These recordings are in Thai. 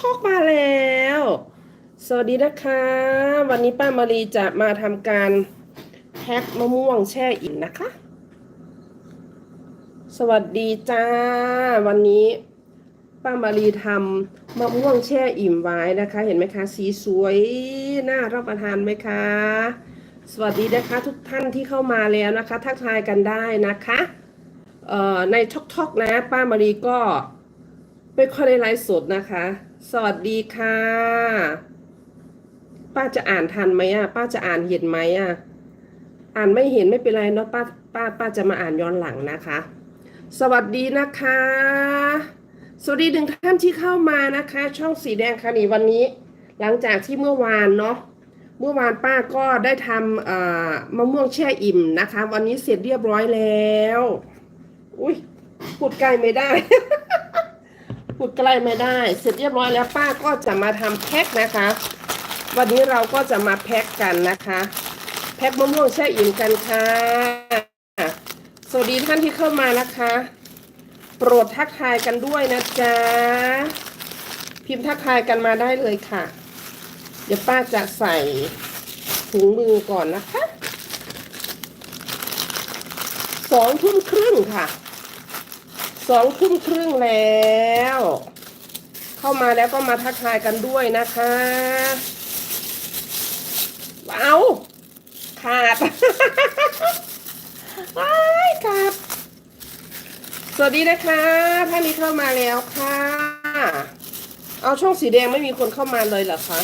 ทอกมาแล้ว สวัสดีนะคะ วันนี้ป้ามารีจะมาทำการแพ็คมะม่วงแช่อิ่มนะคะ สวัสดีจ้า วันนี้ป้ามารีทำมะม่วงแช่อิ่มไว้นะคะ เห็นไหมคะ สีสวยน่ารับประทานไหมคะ สวัสดีนะคะ ทุกท่านที่เข้ามาแล้วนะคะ ทักทายกันได้นะคะในท็อกท็อกนะ ป้ามารีก็ ไม่ค่อยได้ไลฟ์สดนะคะ สวัสดีค่ะ ป้าจะอ่านทันไหมอะ ป้าจะอ่านเห็นไหมอะ อ่านไม่เห็นไม่เป็นไรเนาะป้าป้าป้าจะมาอ่านย้อนหลังนะคะ สวัสดีนะคะ สวัสดีหนึ่งท่านที่เข้ามานะคะ ช่องสีแดงค่ะนี่วันนี้ หลังจากที่เมื่อวานเนาะเมื่อวานป้าก็ได้ทำมะม่วงแช่อิ่มนะคะ วันนี้เสร็จเรียบร้อยแล้ว อุ้ยพูดใกล้ไม่ได้ พูดใกล้ไม่ได้ เสร็จเรียบร้อยแล้วป้าก็จะมาทำแพ็คนะคะ วันนี้เราก็จะมาแพ็คกันนะคะ แพ็คมะม่วงแช่อิ่มกันค่ะ สวัสดีท่านที่เข้ามานะคะ โปรดทักทายกันด้วยนะจ๊ะ พิมพ์ทักทายกันมาได้เลยค่ะ เดี๋ยวป้าจะใส่ถุงมือก่อนนะคะสองทุ่มครึ่งค่ะ สองทุ่มครึ่งแล้ว เข้ามาแล้วก็มาทักทายกันด้วยนะคะเอาขาดว้ายขาดสวัสดีนะคะท่านนี้เข้ามาแล้วค่ะ เอาช่องสีแดงไม่มีคนเข้ามาเลยเหรอคะ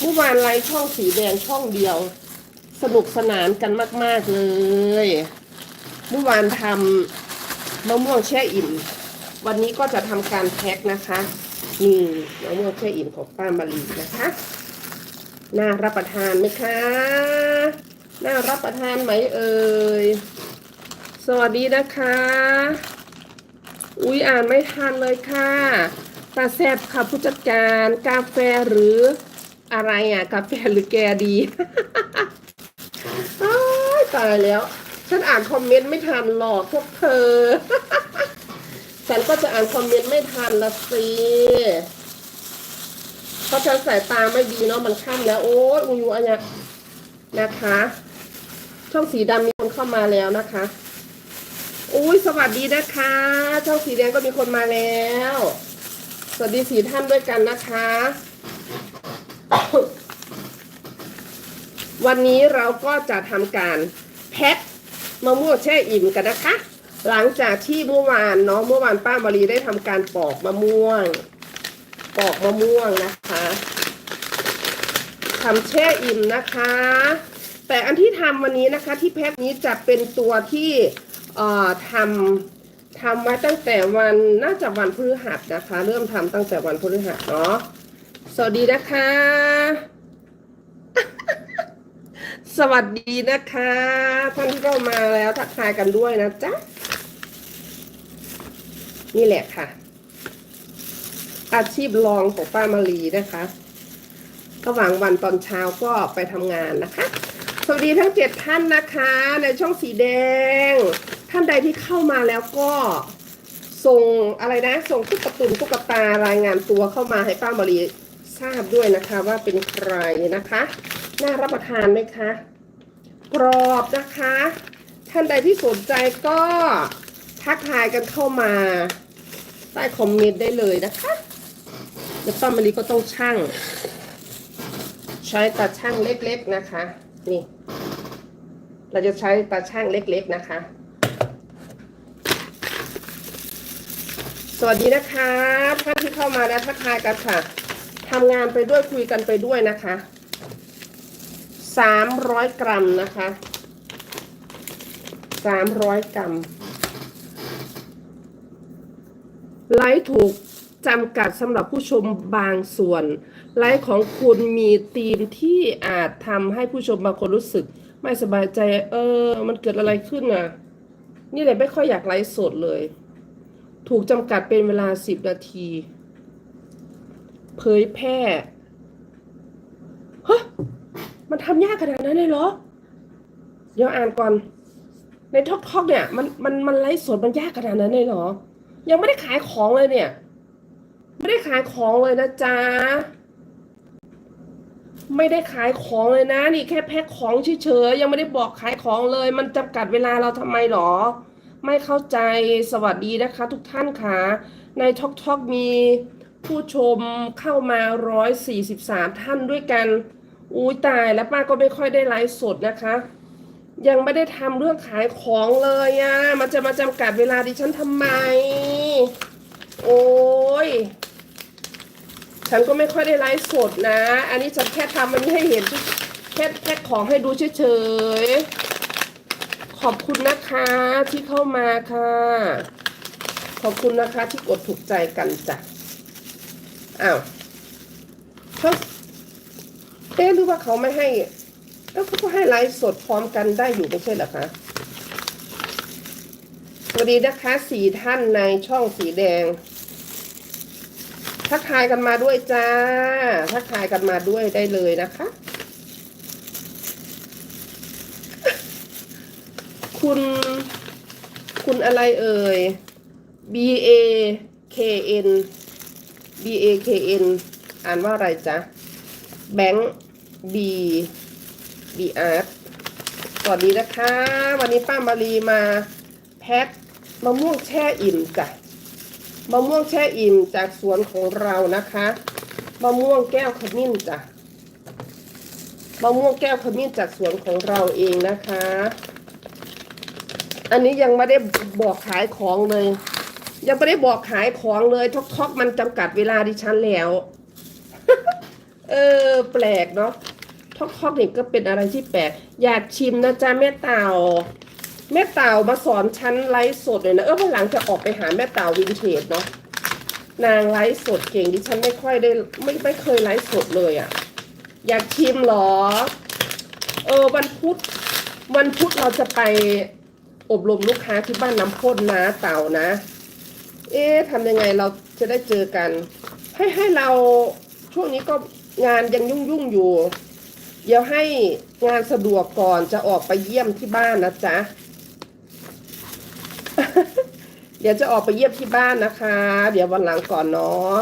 เมื่อวานไลฟ์ช่องสีแดงช่องเดียว สนุกสนานกันมาก ๆเลย เมื่อวานทำ มะม่วงแช่อิ่ม วันนี้ก็จะทำการแพ็คนะคะนี่มะม่วงแช่อิ่มของป้ามารีนะคะน่ารับประทานไหมคะน่ารับประทานไหมเอ่ยสวัสดีนะคะ อุ๊ยอ่านไม่ทันเลยค่ะตาแซบค่ะผู้จัดการกาแฟหรืออะไรอะกาแฟหรือแกดีอ้ายตายแล้ว ฉันอ่านคอมเมนต์ไม่ทันหรอกพวกเธอ ฉันก็จะอ่านคอมเมนต์ไม่ทันละสิเพราะฉันสายตาไม่ดีเนาะมันค่ำแล้ว โอ้ยอุยอันเนี้ยนะคะ ช่องสีดำมีคนเข้ามาแล้วนะคะอุ้ยสวัสดีนะคะ ช่องสีแดงก็มีคนมาแล้ว สวัสดีสีท่านด้วยกันนะคะ วันนี้เราก็จะทำการแพ็ค มะม่วงแช่อิ่มกันนะคะ หลังจากที่เมื่อวานเนาะเมื่อวานป้ามารีได้ทำการปอกมะม่วง ปอกมะม่วงนะคะทำแช่อิ่มนะคะ แต่อันที่ทำวันนี้นะคะ ที่แพ็คนี้จะเป็นตัวที่เอ่อทำทำไวตั้งแต่วันน่าจะวันพฤหัสนะคะ เริ่มทำตั้งแต่วันพฤหัสเนาะสวัสดีนะคะ สวัสดีนะคะ ท่านที่เข้ามาแล้วทักทายกันด้วยนะจ๊ะ นี่แหละค่ะ อาชีพรองของป้ามารีนะคะระหว่างวันตอนเช้าก็ไปทำงานนะคะ สวัสดีทั้งเจ็ดท่านนะคะ ในช่องสีแดง ท่านใดที่เข้ามาแล้วก็ส่งอะไรนะ ส่งตุ๊กตุนตุ๊กตารายงานตัวเข้ามาให้ป้ามารีทราบด้วยนะคะว่าเป็นใครนะคะ น่ารับประทานไหมคะ กรอบนะคะ ท่านใดที่สนใจก็ทักทายกันเข้ามา ใต้คอมเมนต์ได้เลยนะคะเดี๋ยวป้ามารีก็ต้องชั่งใช้ตาช่างเล็กๆนะคะ นี่ เราจะใช้ตาช่างเล็กๆนะคะ สวัสดีนะคะท่านที่เข้ามาแล้วทักทายกันค่ะทำงานไปด้วยคุยกันไปด้วยนะคะ สามร้อยกรัมนะคะสามร้อยกรัม ไลฟ์ถูกจำกัดสำหรับผู้ชมบางส่วน ไลฟ์ของคุณมีธีมที่อาจทำให้ผู้ชมบางคนรู้สึก ไม่สบายใจ เออ มันเกิดอะไรขึ้นน่ะ นี่เลยไม่ค่อยอยากไลฟ์สดเลย ถูกจำกัดเป็นเวลาสิบนาที เผยแพร่ มันทำยากขนาดนั้นเลยเหรอ เดี๋ยวอ่านก่อน ในท็อกท็อกเนี่ย มันมันมันไลฟ์สดมันยากขนาดนั้นเลยเหรอ ยังไม่ได้ขายของเลยเนี่ย ไม่ได้ขายของเลยนะจ๊ะ ไม่ได้ขายของเลยนะ นี่แค่แพ็คของเฉยๆยังไม่ได้บอกขายของเลย มันจำกัดเวลาเราทำไมหรอ ไม่เข้าใจสวัสดีนะคะ ทุกท่านค่ะ ในท็อกท็อกมีผู้ชมเข้ามา 143 ท่านด้วยกัน อุ้ยตายแล้วป้าก็ไม่ค่อยได้ไลฟ์สดนะคะ ยังไม่ได้ทำเรื่องขายของเลยอะ่ะมันจะมาจำกัดเวลาดิฉันทำไม โอ้ยฉันก็ไม่ค่อยได้ไลฟ์สดนะ อันนี้ฉันแค่ทำอันนี้ให้เห็นแค่แค่ของให้ดูเฉยๆ ขอบคุณนะคะที่เข้ามาค่ะ ขอบคุณนะคะที่กดถูกใจกันจ้ะ อ้าวเขา อ๊ะหรือว่าเขาไม่ให้ แล้วเขาก็ให้ไลฟ์สดพร้อมกันได้อยู่ไม่ใช่เหรอคะสวัสดีนะคะสี่ท่านในช่องสีแดง ทักทายกันมาด้วยจ้า ทักทายกันมาด้วยได้เลยนะคะ คุณ คุณอะไรเอ่ย B A K N B A K N อ่านว่าอะไรจ๊ะ แบงค์ B B R สวัสดีนะคะ วันนี้ป้ามารีมาแพ็คมะม่วงแช่อิ่มจ้ะมะม่วงแช่อิ่มจากสวนของเรานะคะมะม่วงแก้วขมิ้นจ้ะมะม่วงแก้วขมิ้นจากสวนของเราเองนะคะ อันนี้ยังไม่ได้บอกขายของเลย ยังไม่ได้บอกขายของเลยท็อกท็อกมันจำกัดเวลาดิฉันแล้ว เออ แปลกเนาะ ท็อกท็อกนี่ก็เป็นอะไรที่แปลกอยากชิมนะจ๊ะแม่เต่า แม่เต่ามาสอนฉันไลฟ์สดเลยนะ เออวันหลังจะออกไปหาแม่เต่าวินเทจเนาะนางไลฟ์สดเก่งดิฉันไม่ค่อยได้ไม่ไม่เคยไลฟ์สดเลยอะ่ะ อยากชิมหรอ เออวันพุธวันพุธเราจะไปอบรมลูกค้าที่บ้านน้ำพ่นนะเต่านะ เอ๊ะทำยังไงเราจะได้เจอกัน ให้ให้เราช่วงนี้ก็งานยังยุ่งยุ่งอยู่ เดี๋ยวให้งานสะดวกก่อนจะออกไปเยี่ยมที่บ้านนะจ๊ะ เดี๋ยวจะออกไปเยี่ยมที่บ้านนะคะ เดี๋ยววันหลังก่อนเนาะ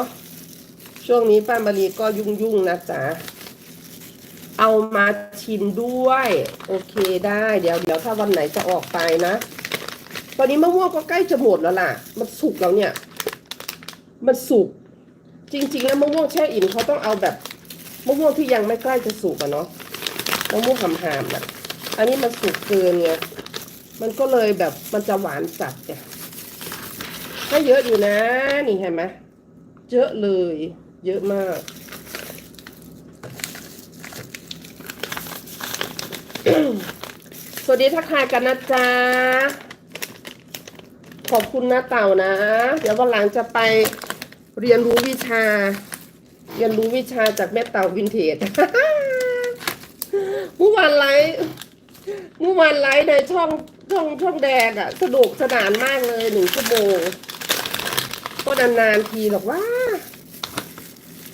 ช่วงนี้ป้ามารีก็ยุ่งๆนะจ๊ะ เอามาชิมด้วย โอเคได้ เดี๋ยวเดี๋ยวถ้าวันไหนจะออกไปนะ ตอนนี้มะม่วงก็ใกล้จะหมดแล้วล่ะ มันสุกแล้วเนี่ย มันสุก จริง ๆ แล้วมะม่วงแช่อิ่มเขาต้องเอาแบบ มะม่วงที่ยังไม่ใกล้จะสุกอะเนาะมะม่วงหำหามน่ะอันนี้มันสุกเกินไงมันก็เลยแบบมันจะหวานจัดไงถ้เยอะอยู่นะ นี่เห็นไหมเยอะเลย เยอะมากสวัสดีทักทายกันนะจ๊ะ ขอบคุณนะเต่านะ เดี๋ยววันหลังจะไปเรียนรู้วิชา เรียนรู้วิชาจากแม่เต่าวินเทจเมื่อวานไลฟ์เมื่อวานไลฟ์ในช่องช่องช่องแดงอะสนุกสนานมากเลยหนึ่งชั่วโมงก็นานๆทีหรอกว่า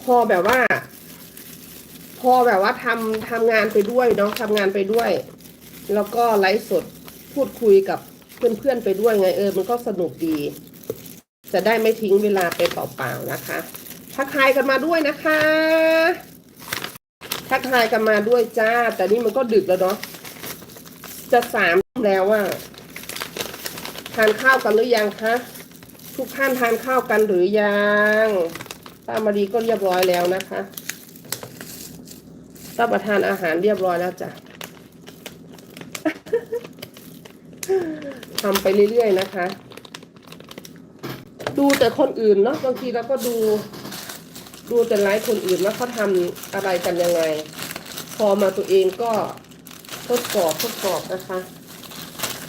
พอแบบว่า พอแบบว่าทำทำงานไปด้วยเนาะทำงานไปด้วย แล้วก็ไลฟ์สดพูดคุยกับเพื่อนๆไปด้วยไงเออ มันก็สนุกดี จะได้ไม่ทิ้งเวลาไปเปล่าๆนะคะ ทักทายกันมาด้วยนะคะ ทักทายกันมาด้วยจ้า แต่นี่มันก็ดึกแล้วเนาะ จะสามแล้วอะทานข้าวกันหรือยังคะ ทุกท่านทานข้าวกันหรือยังป้ามารีก็เรียบร้อยแล้วนะคะรับประทานอาหารเรียบร้อยแล้วจ้ะทำไปเรื่อยๆนะคะ ดูแต่คนอื่นเนาะบางทีเราก็ดู ดูแต่ไลฟ์คนอื่นว่าเขาทำอะไรกันยังไง พอมาตัวเองก็ทดสอบทดสอบนะคะ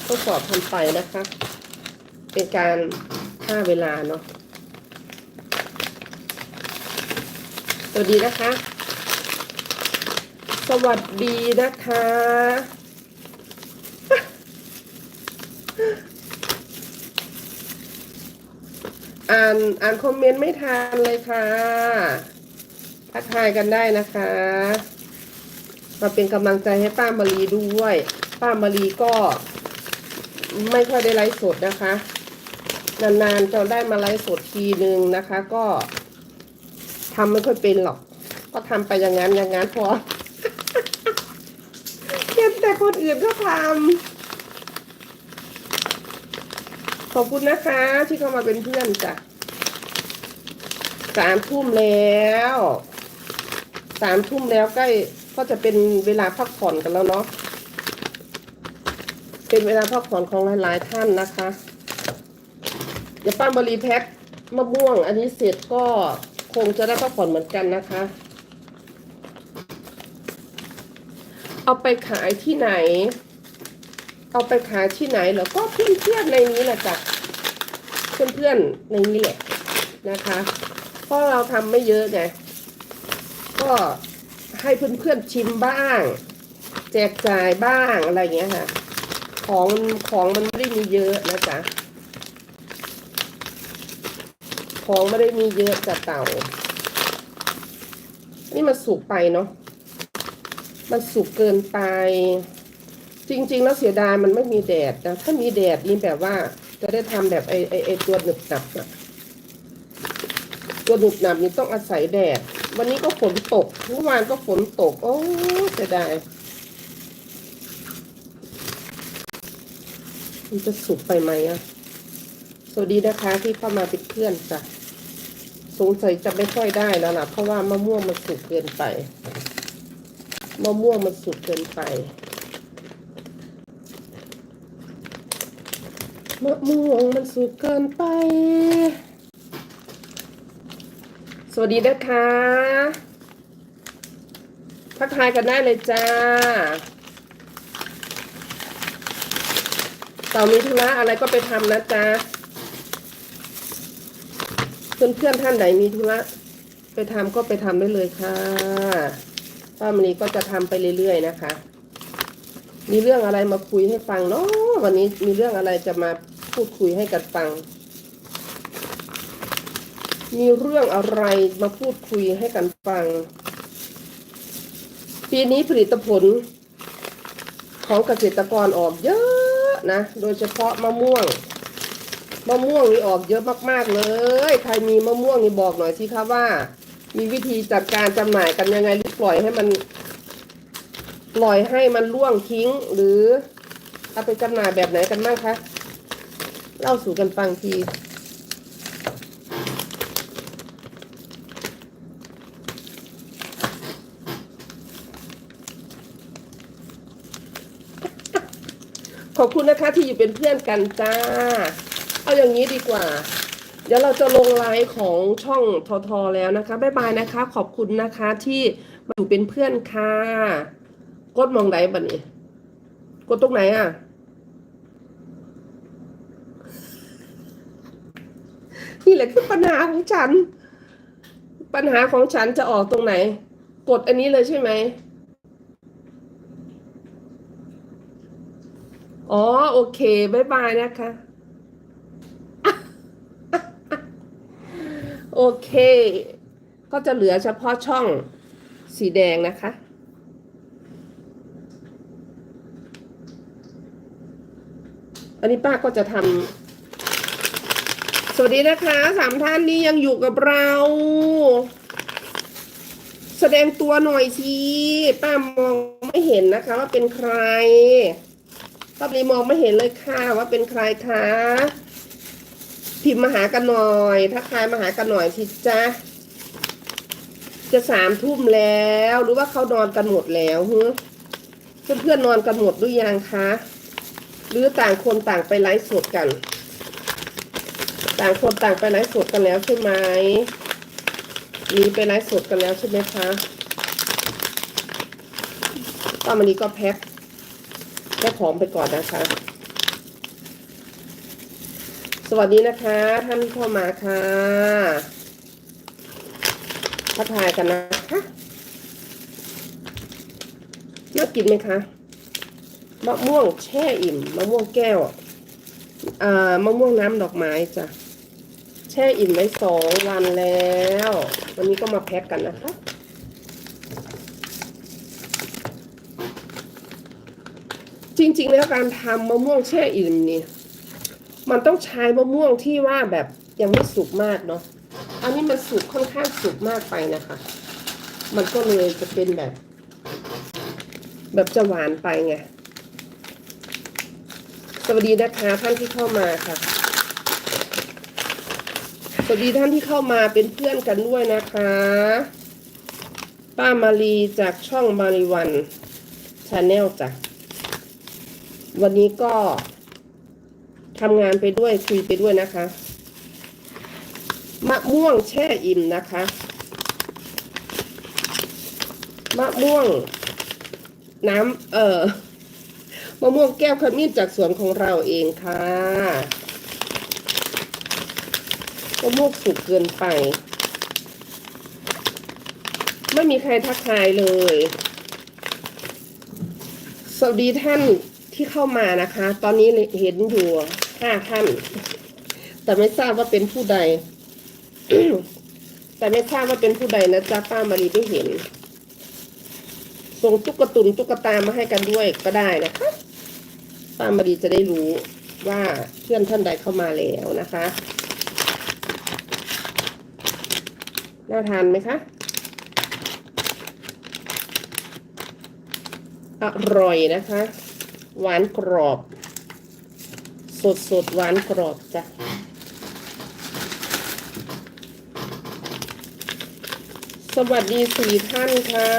ทดสอบทำไปนะคะ เป็นการฆ่าเวลาเนาะสวัสดีนะคะ สวัสดีนะคะ อ่านอ่านคอมเมนต์ไม่ทันเลยค่ะทักทายกันได้นะคะ มาเป็นกำลังใจให้ป้ามารีด้วย ป้ามารีก็ ไม่ค่อยได้ไลฟ์สดนะคะ นานๆจะได้มาไลฟ์สดทีหนึ่งนะคะ ก็ทำไม่ค่อยเป็นหรอก ก็ทำไปอย่างนั้นอย่างนั้นพอเห็นแต่คนอื่นก็ทำ ขอบคุณนะคะ ที่เข้ามาเป็นเพื่อนจ้ะสามทุ่มแล้วสามทุ่มแล้วใกล้ก็จะเป็นเวลาพักผ่อนกันแล้วเนาะเป็นเวลาพักผ่อนของหลายๆท่านนะคะเดี๋ยวป้าบรีแพ็คมะม่วง อันนี้เสร็จก็คงจะได้พักผ่อนเหมือนกันนะคะ เอาไปขายที่ไหน เอาไปขายที่ไหนเหรอก็เพื่อนเพื่อนๆในนี้แหละจ้ะเพื่อนเพื่อนๆในนี้แหละนะคะ เพราะเราทำไม่เยอะไงก็ให้เพื่อนเพื่อนๆชิมบ้าง แจกจ่ายบ้างอะไรอย่างเงี้ยค่ะ ของของมันไม่ได้มีเยอะนะจ๊ะของไม่ได้มีเยอะจากเต่า นี่มันสุกไปเนาะ มันสุกเกินไป จริง ๆ แล้วเสียดายมันไม่มีแดดนะถ้ามีแดดนี่แบบว่า จะได้ทำแบบไอไอไอตัวหนึบหนับอะตัวหนึบหนับนี่ต้องอาศัยแดด วันนี้ก็ฝนตกเมื่อวานก็ฝนตก โอ้เสียดายมันจะสุกไปไหมอะสวัสดีนะคะที่เข้ามาเป็นเพื่อนจ้ะสงสัยจะไม่ค่อยได้แล้วล่ะ เพราะว่ามะม่วงมันสุกเกินไป มะม่วงมันสุกเกินไป มะม่วงมันสุกเกินไป สวัสดีนะคะ ทักทายกันได้เลยจ้าต่อมีธุระอะไรก็ไปทำนะจ๊ะเพื่อนเพื่อนท่านไหนมีธุระไปทำก็ไปทำได้เลยค่ะป้ามณีก็จะทำไปเรื่อยๆนะคะ มีเรื่องอะไรมาคุยให้ฟังเนาะวันนี้มีเรื่องอะไรจะมา พูดคุยให้กันฟัง มีเรื่องอะไรมาพูดคุยให้กันฟัง ปีนี้ผลิตผล ของเกษตรกรออกเยอะนะ โดยเฉพาะมะม่วง มะม่วงนี่ออกเยอะมาก ๆ เลย ใครมีมะม่วงนี่บอกหน่อยสิคะว่า มีวิธีจัดการจำหน่ายกันยังไงหรือปล่อยให้มันปล่อยให้มันร่วงทิ้งหรือเอาไปจำหน่ายแบบไหนกันบ้างคะ เล่าสู่กันฟังทีขอบคุณนะคะที่อยู่เป็นเพื่อนกันจ้า เอาอย่างนี้ดีกว่า เดี๋ยวเราจะลงไลฟ์ของช่องทอทอแล้วนะคะบ๊ายบายนะคะ ขอบคุณนะคะที่มาอยู่เป็นเพื่อนค่ะ กดมองไหนบัดนี้ กดตรงไหนอะ นี่แหละคือปัญหาของฉัน ปัญหาของฉันจะออกตรงไหน กดอันนี้เลยใช่ไหมอ๋อโอเคบายบายนะคะ โอเค ก็จะเหลือเฉพาะช่องสีแดงนะคะ อันนี้ป้าก็จะทำ สวัสดีนะคะสามท่านนี้ยังอยู่กับเรา แสดงตัวหน่อยสิป้ามองไม่เห็นนะคะ ว่าเป็นใครป้าลีมองไม่เห็นเลยค่ะว่าเป็นใครคะพิมพ์มาหากันหน่อยถ้าใครมาหากันหน่อยทีจ้ะจะสามทุ่มแล้วหรือว่าเขานอนกันหมดแล้วฮึเพื่อนเพื่อนนอนกันหมดหรือยังคะ หรือต่างคนต่างไปไลฟ์สดกัน ต่างคนต่างไปไลฟ์สดกันแล้วใช่ไหมมีไปไลฟ์สดกันแล้วใช่ไหมคะป้ามันนี้ก็แพ็คก็ของไปก่อนนะคะ สวัสดีนะคะ ท่านเข้ามาค่ะทักทายกันนะคะน่ากินไหมคะมะม่วงแช่อิ่มมะม่วงแก้วอ่ามะม่วงน้ำดอกไม้จ้ะ ช่อิ่มไว้สองวันแล้ว วันนี้ก็มาแพ็คกันนะคะ จริงๆแล้วการทำมะม่วงแช่อิ่มนี่มันต้องใช้มะม่วงที่ว่าแบบยังไม่สุกมากเนาะอันนี้มันสุกค่อนข้างสุกมากไปนะคะ มันก็เลยจะเป็นแบบ แบบจะหวานไปไง สวัสดีนะคะท่านที่เข้ามาค่ะ สวัสดีท่านที่เข้ามาเป็นเพื่อนกันด้วยนะคะ ป้ามารีจากช่องมารีวันชาแนลจ้ะ วันนี้ก็ทำงานไปด้วยคุยไปด้วยนะคะ มะม่วงแช่อิ่มนะคะ มะม่วง น้ำเอ่อมะม่วงแก้วขมิ้นจากสวนของเราเองค่ะ มะม่วงสุกเกินไป ไม่มีใครทักทายเลย สวัสดีท่านที่เข้ามานะคะ ตอนนี้เห็นอยู่ห้าท่าน แต่ไม่ทราบว่าเป็นผู้ใด แต่ไม่ทราบว่าเป็นผู้ใดนะจ๊ะป้ามารีไม่เห็น ส่งตุ๊กตุนตุ๊กตามาให้กันด้วยก็ได้นะคะป้ามารีจะได้รู้ว่าเพื่อนท่านใดเข้ามาแล้วนะคะ น่าทานไหมคะ อร่อยนะคะ หวานกรอบ สดสดๆหวานกรอบจ้ะสวัสดีสี่ท่านค่ะ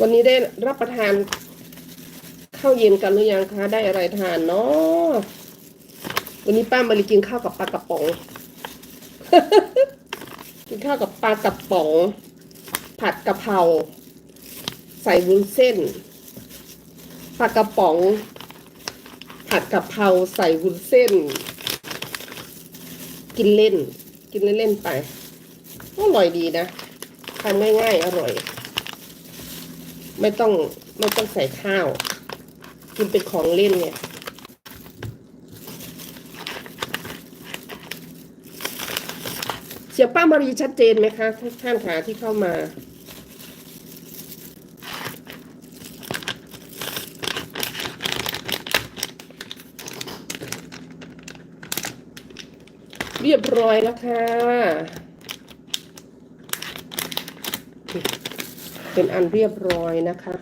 วันนี้ได้รับประทานข้าวเย็นกันหรือยังคะ ได้อะไรทานเนาะ วันนี้ป้ามารีกินข้าวกับปลากระป๋อง กินข้าวกับปลากระป๋อง ผัดกะเพราใส่วุ้นเส้นปลากระป๋อง ผัดกะเพราใส่วุ้นเส้น กินเล่น กินเล่นๆไปอร่อยดีนะทำง่ายๆอร่อย ไม่ต้องไม่ต้องใส่ข้าว กินเป็นของเล่นเนี่ย เสียงป้ามารีชัดเจนไหมคะทุกท่านขาที่เข้ามา เรียบร้อยแล้วค่ะ เป็นอันเรียบร้อยนะคะ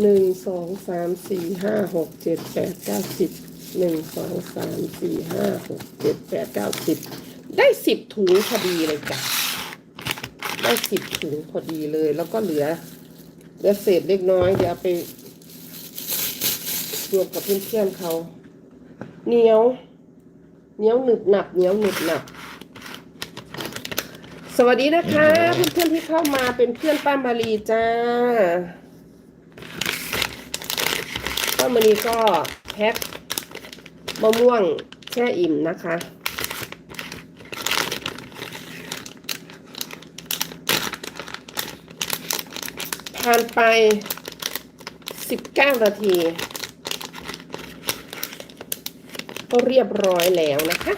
หนึ่งสองสามสี่ห้าหกเจ็ดแปดเก้าสิบหนึ่งสองสามสี่ห้าหกเจ็ดแปดเก้าสิบ ได้สิบถุงพอดีเลยจ้ะได้สิบถุงพอดีเลย แล้วก็เหลือ เหลือเศษเล็กน้อยเดี๋ยวไปรวมกับเพื่อนๆเขาเหนียวเหนียวหนึบหนับเหนียวหนึบหนับสวัสดีนะคะ เพื่อนๆที่เข้ามาเป็นเพื่อนป้ามารีจ้าป้ามารีก็แพ็คมะม่วงแช่อิ่มนะคะ ผ่านไปสิบเก้านาที ก็เรียบร้อยแล้วนะคะ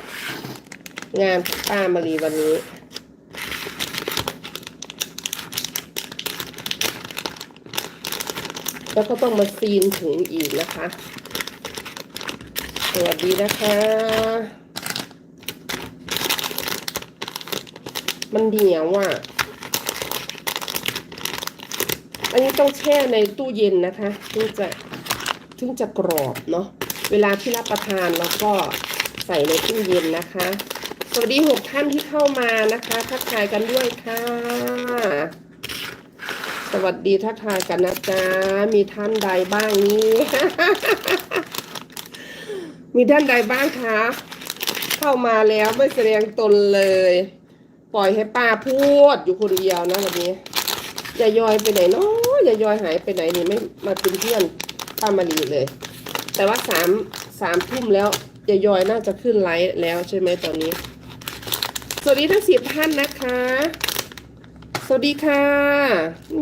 งานป้ามารีวันนี้ แล้วก็ต้องมาซีนถุงอีกนะคะ สวัสดีนะคะมันเหนียวอะ อันนี้ต้องแช่ในตู้เย็นนะคะถึงจะถึงจะกรอบเนาะเวลาที่รับประทานเราก็ใส่ในตู้เย็นนะคะ สวัสดีหกท่านที่เข้ามานะคะทักทายกันด้วยค่ะ สวัสดีทักทายกันนะจ๊ะมีท่านใดบ้างนี้มีท่านใดบ้างคะเข้ามาแล้วไม่แสดงตนเลย ปล่อยให้ป้าพูดอยู่คนเดียวนะวันนี้ ย่ายอยไปไหนเนาะอย่ายอยหายไปไหนนี่ไม่มาเป็นเพื่อนป้ามารีเลย แต่ว่าสามสามทุ่มแล้วอย่ายอยน่าจะขึ้นไลฟ์แล้วใช่ไหมตอนนี้ สวัสดีทั้งสิบท่านนะคะ สวัสดีค่ะ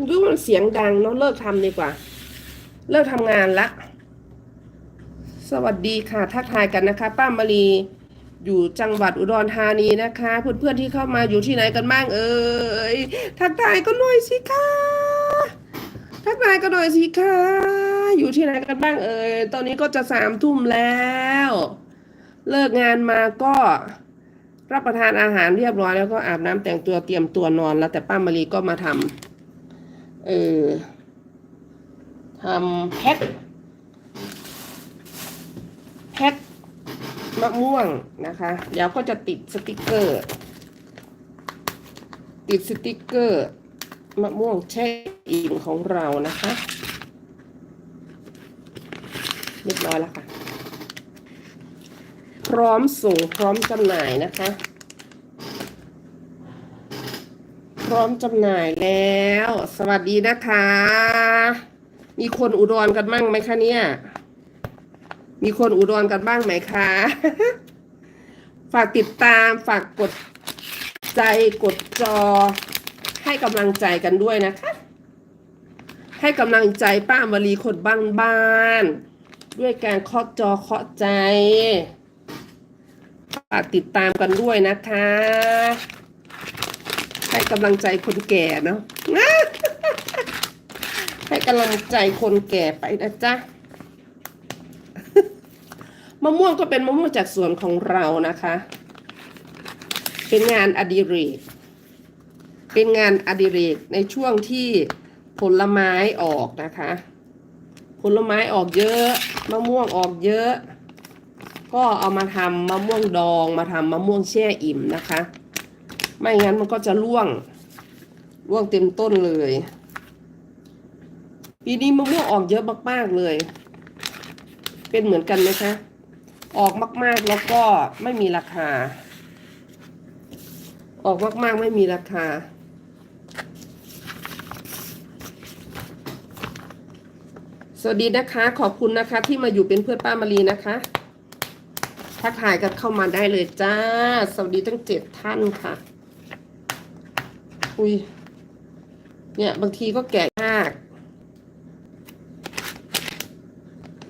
รู้ว่าเสียงดังเนาะเลิกทำดีกว่า เลิกทำงานละ สวัสดีค่ะ ทักทายกันนะคะ ป้ามารี อยู่จังหวัดอุดรธานีนะคะ เพื่อนๆที่เข้ามาอยู่ที่ไหนกันบ้างเอ่ยทักทายก็หน่อยสิคะทักทายก็หน่อยสิคะอยู่ที่ไหนกันบ้างเอ่ยตอนนี้ก็จะสามทุ่มแล้ว เลิกงานมาก็รับประทานอาหารเรียบร้อยแล้วก็อาบน้ำแต่งตัวเตรียมตัวนอนแล้วแต่ป้ามารีก็มาทำเออทำแพ็คแพ็ค มะม่วงนะคะ เดี๋ยวก็จะติดสติกเกอร์ ติดสติกเกอร์มะม่วงแช่อิ่มของเรานะคะเรียบร้อยแล้วค่ะ พร้อมส่งพร้อมจำหน่ายนะคะ พร้อมจำหน่ายแล้ว สวัสดีนะคะ มีคนอุดรกันบ้างไหมคะเนี่ย มีคนอุดรกันบ้างไหมคะ ฝากติดตามฝากกดใจกดจอ ให้กำลังใจกันด้วยนะคะ ให้กำลังใจป้ามารีคนบ้านบ้านๆด้วยการเคาะจอเคาะใจ ฝากติดตามกันด้วยนะคะ ให้กำลังใจคนแก่เนาะให้กำลังใจคนแก่ไปนะจ๊ะ มะม่วงก็เป็นมะม่วงจากสวนของเรานะคะ เป็นงานอดิเรก เป็นงานอดิเรกในช่วงที่ผลไม้ออกนะคะ ผลไม้ออกเยอะ มะม่วงออกเยอะ ก็เอามาทำมะม่วงดองมาทำมะม่วงแช่อิ่มนะคะ ไม่งั้นมันก็จะร่วงร่วงเต็มต้นเลยปีนี้มะม่วงออกเยอะมากๆเลย เป็นเหมือนกันไหมคะ ออกมาก ๆ แล้วก็ไม่มีราคา ออกมาก ๆ ไม่มีราคา สวัสดีนะคะ ขอบคุณนะคะ ที่มาอยู่เป็นเพื่อนป้ามารีนะคะทักทายกันเข้ามาได้เลยจ้า สวัสดีทั้งเจ็ดท่านค่ะ อุ้ย เนี่ยบางทีก็แกะยาก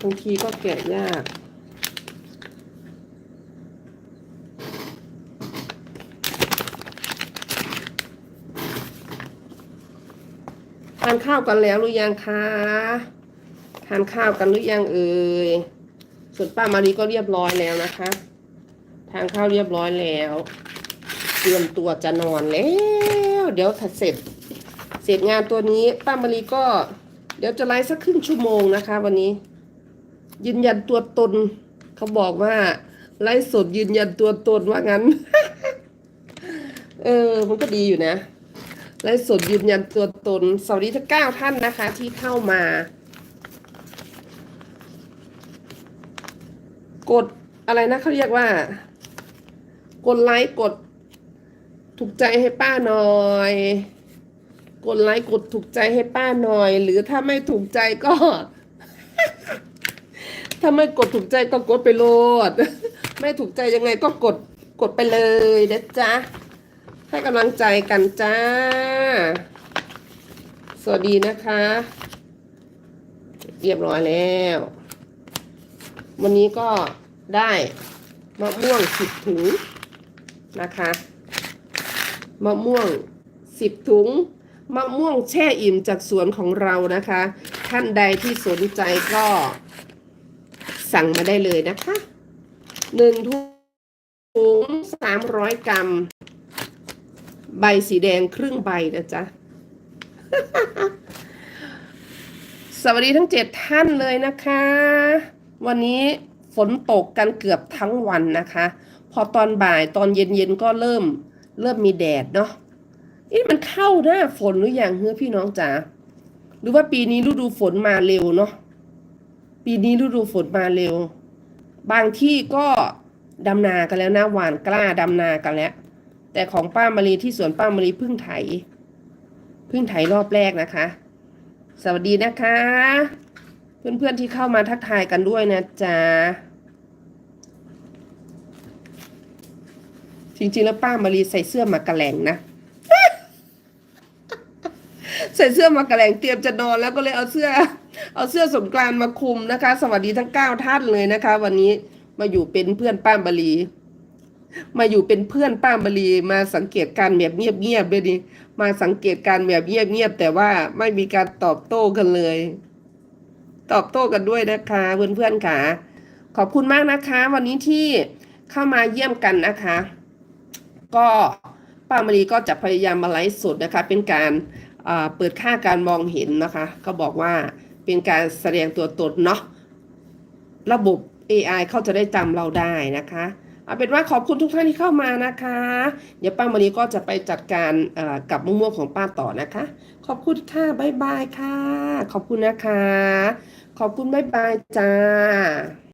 บางทีก็แกะยาก ทานข้าวกันแล้วหรือยังคะทานข้าวกันหรือยังเอ่ยส่วนป้ามารีก็เรียบร้อยแล้วนะคะ ทานข้าวเรียบร้อยแล้ว เตรียมตัวจะนอนแล้ว เดี๋ยวถ้าเสร็จ เสร็จงานตัวนี้ป้ามารีก็ เดี๋ยวจะไลฟ์สักครึ่งชั่วโมงนะคะ วันนี้ ยืนยันตัวตนเขาบอกว่าไลฟ์สดยืนยันตัวตนว่างั้น เออ มันก็ดีอยู่นะ ไลฟ์สดยืนยันตัวตนสวัสดีทั้งเก้าท่านนะคะที่เข้ามา กดอะไรนะเขาเรียกว่า กดไลค์กด ถูกใจให้ป้าหน่อย กดไลค์กดถูกใจให้ป้าหน่อย หรือถ้าไม่ถูกใจก็ ถ้าไม่กดถูกใจก็กดไปโหลด ไม่ถูกใจยังไงก็กดกดไปเลยนะจ๊ะ ให้กำลังใจกันจ้า สวัสดีนะคะ เรียบร้อยแล้ว วันนี้ก็ได้มะม่วงสิบถุงนะคะมะม่วงสิบถุงมะม่วงแช่อิ่มจากสวนของเรานะคะ ท่านใดที่สนใจก็สั่งมาได้เลยนะคะหนึ่งถุงสามร้อยกรัม ใบสีแดงครึ่งใบนะจ๊ะ สวัสดีทั้งเจ็ดท่านเลยนะคะ วันนี้ฝนตกกันเกือบทั้งวันนะคะ พอตอนบ่ายตอนเย็นๆก็เริ่มเริ่มมีแดดเนาะนี่มันเข้าหน้าฝนหรือยังเฮ้อพี่น้องจ๋าหรือว่าปีนี้ฤดูฝนมาเร็วเนาะปีนี้ฤดูฝนมาเร็ว บางที่ก็ดำนากันแล้วนะหวานกล้าดำนากันแล้ว แต่ของป้ามารีที่สวนป้ามารีพิ่งไถพิ่งไถรอบแรกนะคะ สวัสดีนะคะ เพื่อนๆที่เข้ามาทักทายกันด้วยนะจ๊ะจริงๆแล้วป้ามารีใส่เสื้อมากระแหลงนะใส่เสื้อมากระแหลงเตรียมจะนอนแล้วก็เลยเอาเสื้อ เอาเสื้อสงกรานมาคลุมนะคะ สวัสดีทั้งเก้าท่านเลยนะคะ วันนี้มาอยู่เป็นเพื่อนป้ามารี มาอยู่เป็นเพื่อนป้ามารีมาสังเกตการแบบเงียบๆเลยดิมาสังเกตการแบบเงียบๆแต่ว่าไม่มีการตอบโต้กันเลย ตอบโต้กันด้วยนะคะเพื่อนๆค่ะ ขอบคุณมากนะคะ วันนี้ที่เข้ามาเยี่ยมกันนะคะ ก็ป้ามณีก็จะพยายามมาไลฟ์สดนะคะ เป็นการเปิดค่าการมองเห็นนะคะ ก็บอกว่าเป็นการแสดงตัวตนเนาะระบบ AI เขาจะได้จำเราได้นะคะ เอาเป็นว่าขอบคุณทุกท่านที่เข้ามานะคะ เดี๋ยวป้ามณีก็จะไปจัดการกับมะม่วงของป้าต่อนะคะ ขอบคุณค่ะบ๊ายบายค่ะ ขอบคุณนะคะ ขอบคุณบ๊ายบายจ้า